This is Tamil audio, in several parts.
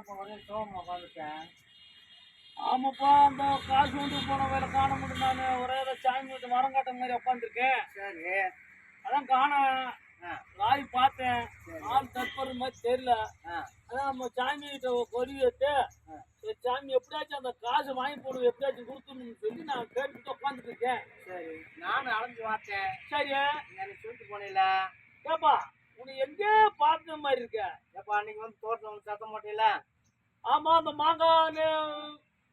என்னப்பா ஒரே சோகமா உட்காந்துட்டேன் ஆமாப்பா அந்த காசு வந்து போன வேலை காண முடியும் நான் ஒரே ஏதோ சாமி வீட்டு மரம் கட்ட மாதிரி உட்காந்துருக்கேன். சரி. அதான் காண ஆ. நாய் பார்த்தேன். ஆள் தற்போது மாதிரி தெரியல. அதான் நம்ம சாமி கிட்ட கொடி. சரி, சாமி எப்படியாச்சும் அந்த காசு வாங்கி போடு எப்படியாச்சும் கொடுத்துடணும்னு சொல்லி நான் கேட்டுட்டு உட்காந்துட்டு இருக்கேன் சரி. நானும் அலைஞ்சு பார்த்தேன். சரி. அன்னைக்கு சொல்லிட்டு போனீங்களா? ஏப்பா உன்னை எங்கே பார்த்த மாதிரி இருக்க. ஏப்பா அன்னைக்கு வந்து தோட்டத்தில் வந்து சத்தம் போட்டீங்கள ஆமா அந்த மாங்காய்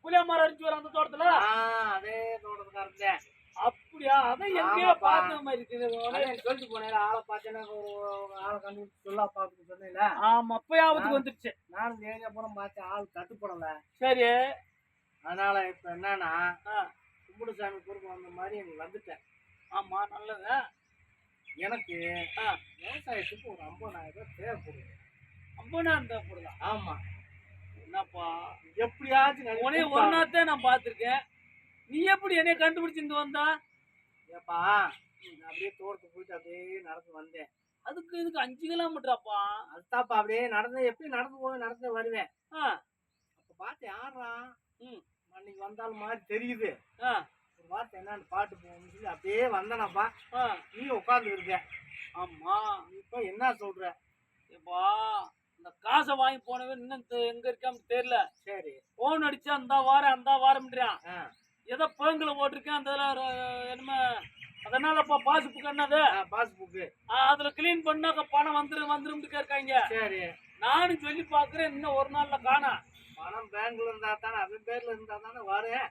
புளிய மரம் அரிஞ்சு வர அந்த தோட்டத்துல. ஆ அதே தோட்டத்துக்காரங்க அப்படியா? அதான் எங்கேயோ. பார்த்த மாதிரி இருக்குது. அதே சொல்லிட்டு போனீங்களா ஆளை பார்த்தேன்னா ஒரு ஆளை கண்டு சொல்லா பார்த்து சொன்னீங்களா ஆமா அப்பயாவதுக்கு வந்துருச்சு. நானும் நேரடியாக போன பார்த்தேன் ஆள் தட்டுப்படலை சரி. அதனால இப்போ என்னன்னா ஆ, கும்பிடுசாமி குறுக்க வந்த மாதிரி எனக்கு வந்துட்டேன். ஆமா நல்லது. எனக்கு விவசாயத்துக்கு ஒரு ஐம்பதாயிரம் ரூபாய் தேவைப்படுது. அம்பனா இருந்தா போடலாம் ஆமா. என்னப்பா? எப்படியாச்சும் உனே ஒரு. நாள் நான் பார்த்திருக்கேன். நீ எப்படி என்னைய கண்டுபிடிச்சு இங்க வந்தா? ஏப்பா நான் அப்படியே தோட்டத்துக்கு போயிட்டு அப்படியே நடந்து வந்தேன். அதுக்கு இதுக்கு அஞ்சு கிலோமீட்டராப்பா? அதுதான்ப்பா அப்படியே நடந்து எப்படி நடந்து போய் நடந்து வருவேன். அப்ப பார்த்து யாரா ம். அன்னைக்கு வந்தாலும் மாதிரி தெரியுது. ஆ, ஒரு வார்த்தை என்னன்னு பாட்டு போகணும்னு சொல்லி அப்படியே வந்தேனப்பா. நீ உட்காந்து இருக்க. ஆமா. இப்போ என்ன சொல்ற? ஏப்பா இந்த காசை வாங்கி போனவே இன்னும் எங்க இருக்கான்னு தெரியல. சரி. போன் அடிச்சா அந்த வாரம் அந்த வாரம்ன்றான் ஏதோ பேங்குல போட்டிருக்கேன் அந்த என்னமோ அதனாலப்பா பாஸ் புக் என்னது பாஸ்புக்கு அதுல கிளீன் பண்ணாக்க பணம் வந்துரும் வந்துரும் இருக்காங்க சரி. நானும் சொல்லி பாக்குறேன் இன்னும் ஒரு நாள்ல காணா. பணம் பேங்க்ல இருந்தா தானே அவன் பேர்ல இருந்தா தானே வரேன்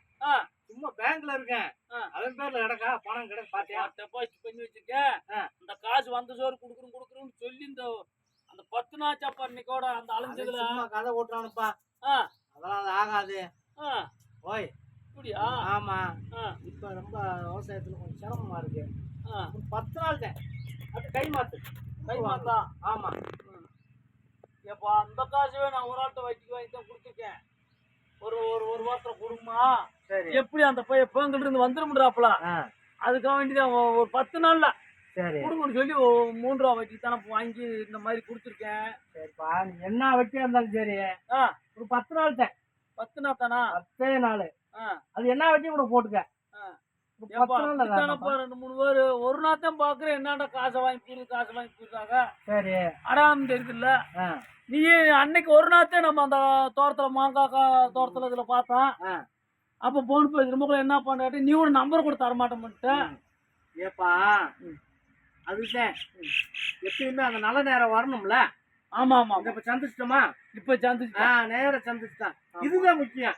சும்மா பேங்க்ல இருக்கேன். ஆ. அவன் பேர்ல கிடக்கா பணம் கிடக்கு பாத்தியா? டெபாசிட் பண்ணி வச்சிருக்கேன். இந்த காசு வந்த சோறு குடுக்குறோம் குடுக்குறோம்னு சொல்லி இந்த அந்த பத்து நாச்சாப்பா இன்னைக்கோட அந்த அலைஞ்சதுல. கதை ஓட்டுறானுப்பா. அதெல்லாம் அது ஆகாது. ஓய். அப்படியா? ஆமா. இப்ப ரொம்ப விவசாயத்துல கொஞ்சம் சிரமமா இருக்கு. பத்து நாள் தான். அது கை மாத்து. கை மாத்தா? ஆமா. ஏப்பா அந்த காசுவே நான் ஒரு ஆள்கிட்ட வச்சுக்கு வாங்கி தான் கொடுத்துருக்கேன். ஒரு ஒரு ஒரு வாரத்துல கொடுமா எப்படி அந்த பையன் பேங்கில் இருந்து வந்துருமுடாப்ல அதுக்காக வேண்டிதான் ஒ- ஒரு பத்து நாள்ல. கொடுங்கன்னு சொல்லி மூன்று ரூபா வட்டி தானே வாங்கி இந்த மாதிரி கொடுத்துருக்கேன். சரிப்பா நீ என்ன வெட்டியா இருந்தாலும் சரி. ஒரு பத்து நாள் தான் பத்து நாள் தானா பத்தே நாள். அது என்ன வெட்டி கூட போட்டுக்க. ரெண்டு மூணு பேர். ஒரு நாள் தான் பாக்குறேன். என்னடா காசை வாங்கி காசை வாங்கி போயிருக்காங்க சரி. அடாம தெரியுதுல்ல. ஆ. நீ அன்னைக்கு ஒரு நாள் தான் நம்ம அந்த தோட்டத்துல மாங்காய் தோட்டத்துல இதுல பார்த்தோம் அப்ப போன் போய் திரும்ப என்ன பண்ணாட்டி நீ ஒரு நம்பர் கூட தர மாட்டேன்ட்டு ஏப்பா அதுதான் எப்பயுமே அந்த நல்ல நேரம் வரணும்ல? ஆமா ஆமா இப்ப சந்திச்சிட்டோமா? இப்ப சந்திச்சு நேரம் சந்திச்சுட்டான். இதுதான் முக்கியம்.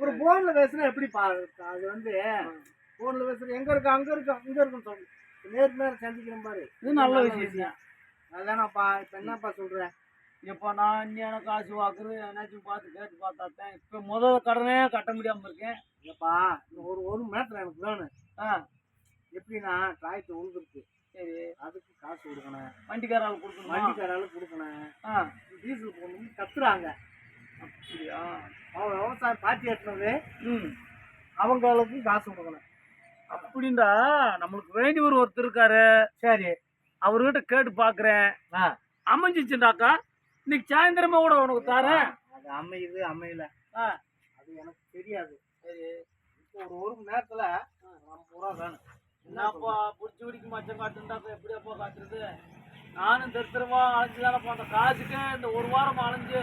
ஒரு போன்ல பேசுனா எப்படி பா அது வந்து போன்ல பேசுற எங்க இருக்கு? அங்க இருக்கு? அங்க இருக்குன்னு சொல்லு. நேருக்கு நேரம் சந்திக்கிற பாரு. இது நல்ல விஷயம். அதானப்பா இப்ப என்னப்பா சொல்ற? இப்ப நான் இன்னும் காசு வாக்குறது ஏதாச்சும் பார்த்து கேட்டு பார்த்தாத்தேன் இப்ப முதல்ல கடனே கட்ட முடியாம இருக்கேன். ஏப்பா இந்த ஒரு ஒரு மணி நேரத்துல எனக்கு வேணும் ஆ எப்படின்னா டிராக்டர் உழுதுருக்கு சரி. அதுக்கு காசு கொடுக்கணும். வண்டிக்காரால் கொடுக்கணுமா? வண்டிக்காராலும் கொடுக்கணும். ஆ. டீசல் போடணும்னு கத்துறாங்க. அப்படியா? அவன் விவசாயம் பாத்தி ஏற்றினது ம். அவங்களுக்கும் காசு கொடுக்கணும். அப்படின்டா நம்மளுக்கு வேண்டி ஒரு ஒருத்தர் இருக்காரு. சரி. அவர்கிட்ட கேட்டு பாக்குறேன். ஆ. அமைஞ்சிச்சுண்டாக்கா இன்னைக்கு சாயந்தரமா கூட உனக்கு தரேன். அது அமையுது அமையல. அது எனக்கு தெரியாது. சரி இப்போ ஒரு ஒரு மணி நேரத்துல ஐம்பது ரூபா வேணும். என்னப்பா பிடிச்சி பிடிக்க மச்சம் காட்டுண்டாக்கா எப்படியாப்பா காட்டுறது? நானும் திருத்தரமா அலைஞ்சு தானே போனேன். காசுக்கு இந்த ஒரு வாரம் அலைஞ்சு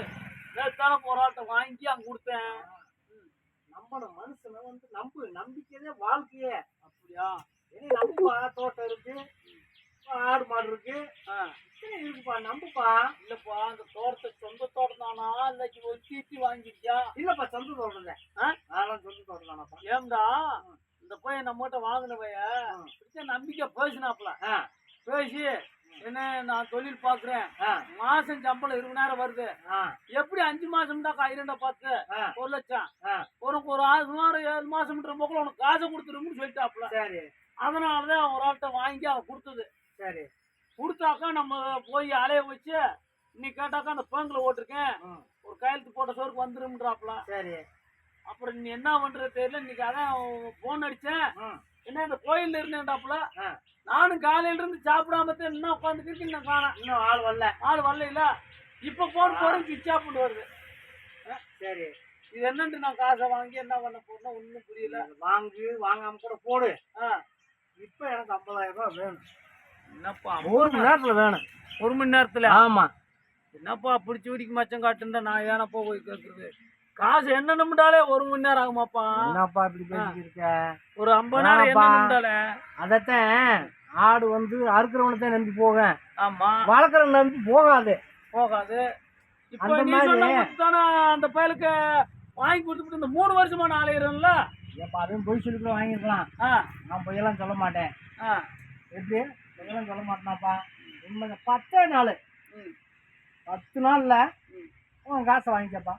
நேத்தான போராட்டம் வாங்கி அங்க கொடுத்தேன். நம்மளோட மனுஷனை வந்து நம்பு நம்பிக்கையே வாழ்க்கையே. அப்படியா? இனி நம்புப்பா தோட்டம் இருக்கு. ஆடு மாடு இருக்கு. இருக்குப்பா நம்புப்பா. இல்லப்பா அந்த தோட்டத்தை சொந்த தோட்டம் தானா இல்லைக்கு ஒத்தி ஒத்தி வாங்கிட்டியா இல்லப்பா சொந்த தோட்டம்? அதெல்லாம் சொந்த தோட்டம் தானப்பா ஏம்டா? இந்த பையன் நம்மகிட்ட வாங்கின பையன் நம்பிக்கை பேசினாப்ல பேசி என்ன நான் தொழில் பாக்குறேன் மாசம் சம்பளம் இருபதாயிரம் வருது. ஆ. எப்படி அஞ்சு மாசம் தான் இரண்டா பார்த்து? ஆ. ஒரு லட்சம். உனக்கு ஒரு ஆறு மாதம் ஏழு மாசம்ன்ற போக்குல உனக்கு காசை கொடுத்துருன்னு சொல்லிட்டாப்ல அதனாலதான் ஒரு ஆள்கிட்ட வாங்கி அவன் கொடுத்தது. சரி. கொடுத்தாக்கா நம்ம போய் அலைய வச்சு நீ கேட்டாக்கா அந்த பேங்கில் ஓட்டிருக்கேன். ஒரு கையெழுத்து போட்ட சோறுக்கு வந்துரும்ன்றாப்ல சரி. அப்புறம் நீ என்ன பண்றது தெரியல இன்னைக்கு அதான் போன் அடிச்சேன். என்ன இந்த கோயில்ல இருந்தேன்டாப்புல நானும் காலையில இருந்து சாப்பிடாம என்ன உட்காந்துக்கிட்டு நான் காணேன் இன்னும் ஆள் வரல. ஆள் வரல இப்ப போன் போறேன் சுவிட்ச் ஆஃப் வருது. சரி. இது என்னன்ட்டு நான் காசை வாங்கி என்ன பண்ண போறேன்னா ஒன்றும் புரியல. வாங்கு வாங்காம கூட போடு. ஆ. இப்ப எனக்கு ஐம்பதாயிரம் ரூபாய் வேணும். என்னப்பா ஒரு மணி நேரத்துல வேணும். ஒரு மணி நேரத்துல? ஆமா. என்னப்பா பிடிச்சி பிடிக்க மச்சம் காட்டுண்டா நான் ஏனப்பா போய் கேட்குறது காசு என்ன நிமிடாலே ஒரு மணி நேரம் ஆகுமாப்பா? என்னப்பா இப்படி பேசிட்டு இருக்க? ஒரு ஐம்பது நேரம் என்ன. நிமிடாலே அதத்தான் ஆடு வந்து அறுக்கிறவனை தான் நம்பி போவேன். ஆமா. வளர்க்குறவனை நம்பி போகாது. போகாது. இப்போ நீ சொன்ன அந்த பயலுக்கு வாங்கி கொடுத்துட்டு இந்த மூணு வருஷமா நான் அலையிறேன்ல? ஏப்பா அதுவும் பொய் சொல்லி கூட வாங்கியிருக்கலாம். ஆ. நான் பொய்யெல்லாம் சொல்ல மாட்டேன். ஆ. எப்படி? பொய்யெல்லாம் சொல்ல மாட்டேனாப்பா. உண்மை பத்தே நாள். ம். பத்து நாள்ல ம். உன் காசை வாங்கிக்கப்பா.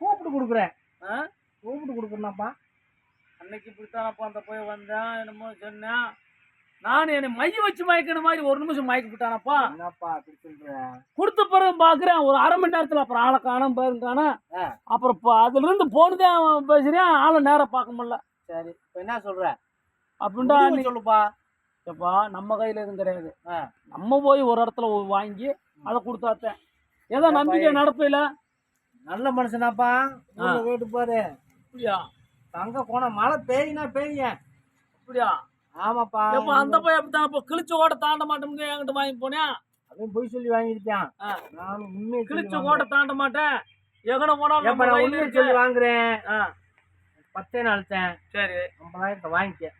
கூப்பிட்டு கொடுக்குறேன். ஆ? கூப்பிட்டு கொடுக்குறேனாப்பா. அன்னைக்கு இப்படித்தானப்பா அந்த போய் வந்தேன் என்னமோ சொன்னேன். நான் என்னை மைய வச்சு மயக்கின மாதிரி ஒரு நிமிஷம் மயக்கி விட்டானப்பா. என்னப்பா கொடுத்த பிறகு பார்க்குறேன் ஒரு அரை மணி நேரத்தில் அப்புறம் ஆளை காணும் பேரும் காணும். அப்புறம் இப்போ அதுலேருந்து போனதே பேசுகிறேன் ஆளை நேரம் பார்க்க முடியல. சரி இப்போ என்ன சொல்ற? அப்படின்டா முடிவு அன்னைக்கு சொல்லுப்பா. எப்பா நம்ம கையில் எதுவும் கிடையாது. நம்ம போய் ஒரு இடத்துல வாங்கி அதை கொடுத்தாத்தேன். ஏதோ நம்பிக்கை நடப்பையில நல்ல மனுஷனாப்பா. வீட்டு பாரு. அப்படியா? தங்க கோணம் மழை பெய்யினா பெய்யும் அப்படியா? ஆமாப்பா. எப்ப அந்த பையன் அப்படித்தான். இப்போ கிழிச்ச கோட்டை தாண்ட மாட்டேங்க என்கிட்ட வாங்கி போனேன் அதுவும் பொய் சொல்லி வாங்கிருக்கான் ஆ. நானும் உண்மையை கிழிச்ச கோட்டை தாண்ட மாட்டேன். எங்கன நான் கையில உண்மையை. சொல்லி வாங்குறேன். பத்தே நாள் சரி. ஐம்பதாயிரத்தை வாங்கிக்க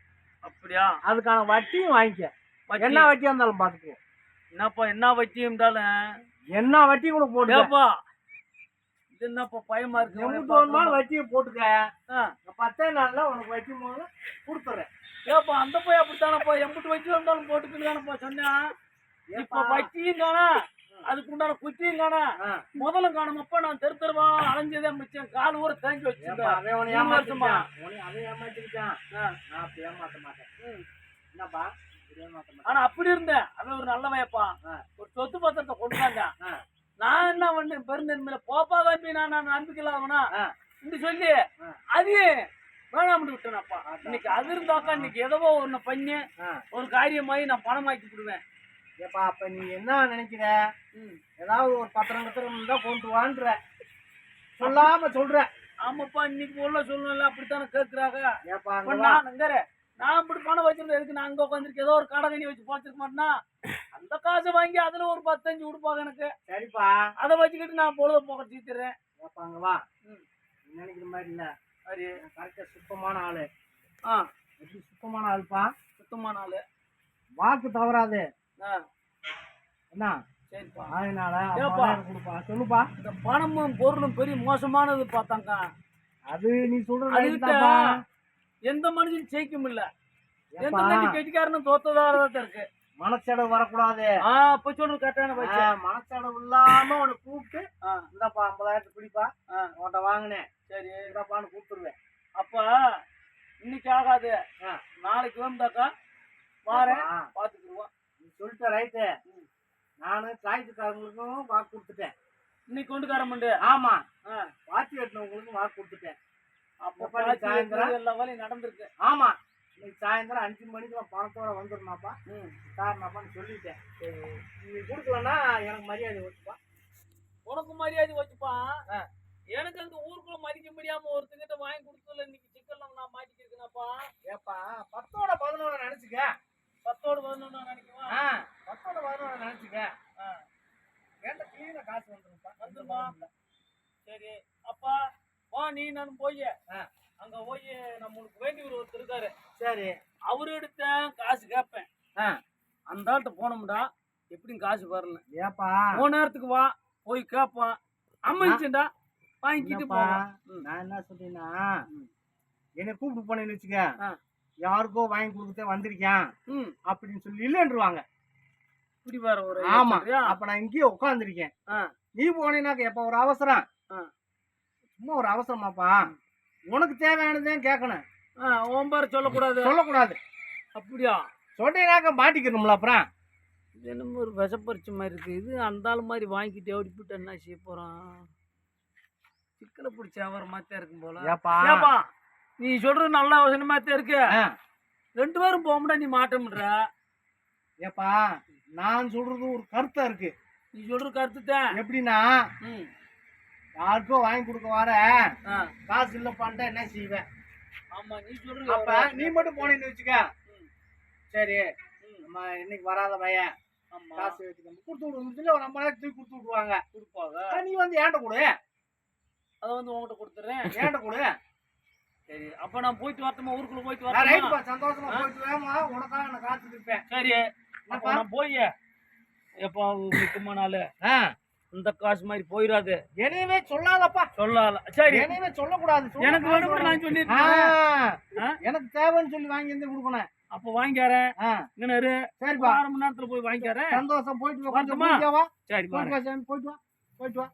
அப்படியா? அதுக்கான வட்டியும் வாங்கிக்க. வட்டி. என்ன வட்டியா இருந்தாலும் பாத்துக்குவோம். என்னப்பா என்ன வட்டி இருந்தாலும்? என்ன வட்டி கூட போட்டுக்க. ஏப்பா இது என்னப்பா பயமா இருக்கு ஒரு நாள் வட்டியை போட்டுக்க. பத்தே நாள்ல உனக்கு வட்டி போது கொடுத்துறேன். ஏப்பா அந்த பையன் அப்படித்தானப்பா? எம்பிட்டு வச்சு வந்தாலும் போட்டுக்கலானப்பா சொன்னேன். இப்ப வட்டியும் காணா அதுக்கு உண்டான குச்சியும் காணா ஆ. முதல்ல காணுமப்பா நான் தெரு தெருவா அலைஞ்சதே மிச்சம் கால் ஊர தேங்கி வச்சிருந்தேன். உன்னை அவன் ஏமாத்திருக்கான். நான் அப்படி ஏமாத்த மாட்டேன். என்னப்பா? ஆனா அப்படி இருந்தேன் அவன் ஒரு நல்லவையப்பா ஆ. ஒரு சொத்து பத்திரத்தை ஆ. நான் என்ன பண்ணேன் பெருந்தன்மையில போப்பா தம்பி நான் நான் நம்பிக்கலாம் ஆ. இப்படி சொல்லி. அது வேணாம்னு விட்டேனப்பா இன்னைக்கு அது இருந்தாக்கா இன்னைக்கு ஏதோ ஒண்ணு பண்ணி. ஒரு காரியமாயி நான் பணமாக்கி விடுவேன் ஏப்பா, அப்ப நீ என்ன நினைக்கிற? ம். ஏதாவது ஒரு பத்திரம் கித்திரம் இருந்தா கொண்டு வான்ற. சொல்லாம சொல்ற. ஆமாப்பா இன்னைக்கு உள்ள சூழ்நிலை அப்படித்தானே கேட்கிறாங்க ஏப்பா. நான் அங்கற நான் இப்படி பணம் வச்சிருந்தேன். எதுக்கு நான் அங்க உட்காந்துருக்கு ஏதோ ஒரு கடை கண்ணி வச்சு போச்சிருக்க மாட்டேனா? அந்த காசை வாங்கி அதுல ஒரு பத்தஞ்சு கொடுப்பாங்க எனக்கு. சரிப்பா. அதை வச்சுக்கிட்டு நான் பொழுத போக தீத்துறேன் ஏப்பா அங்க வா. நினைக்கிற மாதிரி இல்ல. சரி. கரெக்டா சுத்தமான ஆளு. ஆ. எப்படி சுத்தமான ஆளுப்பா? சுத்தமான ஆளு. வாக்கு தவறாது. என்ன சரிப்பா. அதனால கொடுப்பா. சொல்லுப்பா. இந்த பணமும் பொருளும் பெரிய மோசமானது பார்த்தாங்க அது நீ தான்ப்பா. எந்த மனுஷன் ஜெயிக்க முடியல. எந்த கெட்டிக்காரனும் தோத்ததாக இருக்கு. மனச்சடவு வரக்கூடாது. ஆ அப்ப சொல்றது கரெக்டான ஆ, பட்ச மனச்சடவு இல்லாம உன்னை கூப்பிட்டு இந்தாப்பா ஐம்பதாயிரத்து பிடிப்பா உன்கிட்ட வாங்கினேன். சரி. இந்தாப்பான்னு கூப்பிட்டுருவேன். அப்ப இன்னைக்கு ஆகாது. நாளைக்கு வந்தாக்கா வாரேன் பாத்துக்குருவோம். நீ சொல்லிட்ட ரைட்டு நானு காய்ச்சிக்காரங்களுக்கும் வாக்கு கொடுத்துட்டேன். இன்னைக்கு கொண்டு காரமண்டு ஆமா. ஆ வாத்தி வெட்டினவங்களுக்கும் வாக்கு கொடுத்துட்டேன். அப்ப சாயந்தரம்? எல்லா வேலையும் நடந்திருக்கு. ஆமா. இன்னைக்கு சாயந்தரம் அஞ்சு மணிக்கு நான் பணத்தோட வந்துடணும்ப்பா ம். காரணப்பான்னு சொல்லிட்டேன். நீ கொடுக்கலன்னா எனக்கு மரியாதை வச்சுப்பா. உனக்கு மரியாதை வச்சுப்பா. எனக்கு அந்த ஊருக்குள்ள மதிக்க முடியாம ஒருத்தங்கிட்ட வாங்கி கொடுத்ததுல இன்னைக்கு சிக்கல்ல நான் மாட்டிக்கிருக்கேனப்பா. ஏப்பா பத்தோட பதினோட நினைச்சுக்க. பத்தோடு பதினொன்று நினைக்குவா? ஆ, பத்தோட பதினோட நினைச்சுக்க ஆ. கேட்ட கிளீனா காசு வந்துருப்பா வந்துருமா? சரி. அப்பா வா நீ நான் போய். அங்க போய் நம்மளுக்கு வேண்டியவர் ஒருத்தர் இருக்காரு. சரி. அவரு எடுத்த காசு கேட்பேன் ஆ. அந்த ஆள்கிட்ட போனோம்டா. எப்படியும் காசு வரல ஏப்பா. மூணு நேரத்துக்கு வா. போய் கேட்பான் அம்மிச்சுண்டா வாங்கிக்கிட்டு ம். நான் என்ன சொல்றேன்னா. என்னை கூப்பிட்டு போனேன்னு வச்சுக்க. யாருக்கோ வாங்கி கொடுத்துட்டே வந்திருக்கேன். ம். அப்படின்னு சொல்லி இல்லைன்றுவாங்க. இப்படி வேற ஒரு ஆமா? அப்ப நான் இங்கேயே உட்காந்துருக்கேன். நீ போனீனாக்க எப்ப ஒரு அவசரம். சும்மா ஒரு அவசரமாப்பா. உனக்கு தேவையானதையும் கேட்கணும். உன் பேரை சொல்லக்கூடாது. சொல்லக்கூடாது. அப்படியா? சொன்னீங்கன்னாக்க மாட்டிக்கணும்ல அப்புறம். இது என்னமோ ஒரு விஷப்பரிச்ச மாதிரி இருக்கு. இது அந்த ஆள் மாதிரி வாங்கிட்டு ஓடி போட்டு என்ன செய்ய போறான்? சிக்கலை பிடிச்ச வர மாதிரி இருக்கும் போல. ஏப்பா. ஏப்பா. நீ சொல்றது நல்ல யோசனை தான் இருக்கு. ரெண்டு பேரும் போகமுடா நீ மாட்டமுடுற ஏப்பா நான் சொல்றது ஒரு கருத்தா இருக்கு. நீ சொல்ற கருத்து தான் எப்படின்னா ம். யாருக்கோ வாங்கி கொடுக்க வர காசு இல்லப்பான்ட்டா என்ன செய்வேன்? ஆமா நீ சொல்றது அப்ப நீ மட்டும் போனேன்னு வச்சுக்க. சரி நம்ம இன்னைக்கு வராத பையன். காசு வச்சுக்கணும் கொடுத்து விடுவோம். ஒரு தூக்கி கொடுத்து விடுவாங்க. கொடுப்பாங்க. நீ வந்து ஏன்ட்ட கொடு. அதை வந்து உன்கிட்ட கொடுத்துறேன் ஏன்ட்ட கொடு. சரி அப்ப நான் போயிட்டு வரட்டுமா? ஊருக்குள்ள போயிட்டு ரைட்டுப்பா சந்தோஷமா போயிட்டு வேமா உனக்காக நான் காத்துட்டு இருப்பேன் சரி அப்ப? நான் போய் எப்போ முக்கியமான நாள் இந்த காசு மாதிரி போயிடாது என்னையவே சொல்லாதப்பா. சொல்லல சரி. என்னையவே சொல்லக்கூடாது. எனக்கு வராது. நான் ஆ? எனக்கு தேவைன்னு சொல்லி வாங்கி வந்து கொடுக்கணும். அப்ப வாங்கிக்கிறேன் இரு. சரிப்பா. அரை மணி நேரத்துல போய் வாங்கிக்கிறேன் சந்தோஷம் போயிட்டு வரட்டுமா? சரி போயிட்டு வா போயிட்டு வா போயிட்டு வா.